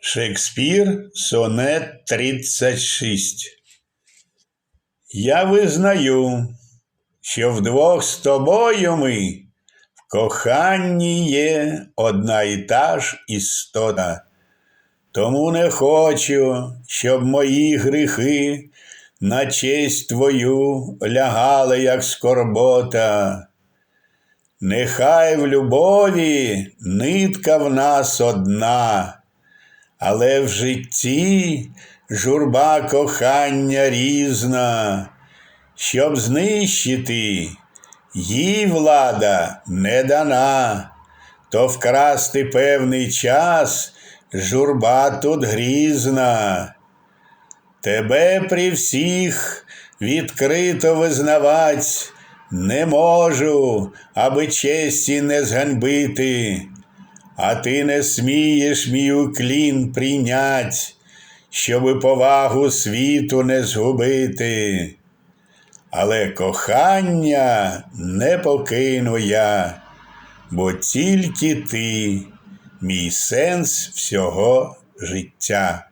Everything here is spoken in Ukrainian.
Шекспір, сонет 36. Я визнаю, що вдвох з тобою ми в коханні є одна і та ж істота. Тому не хочу, щоб мої гріхи на честь твою лягали, як скорбота. Нехай в любові нитка в нас одна, але в житті журба кохання різна, щоб знищити, їй влада не дана, то вкрасти певний час журба тут грізна. Тебе при всіх відкрито визнавать не можу, аби честі не зганьбити, а ти не смієш мій уклін прийнять, щоби повагу світу не згубити. Але кохання не покину я, бо тільки ти, мій сенс всього життя.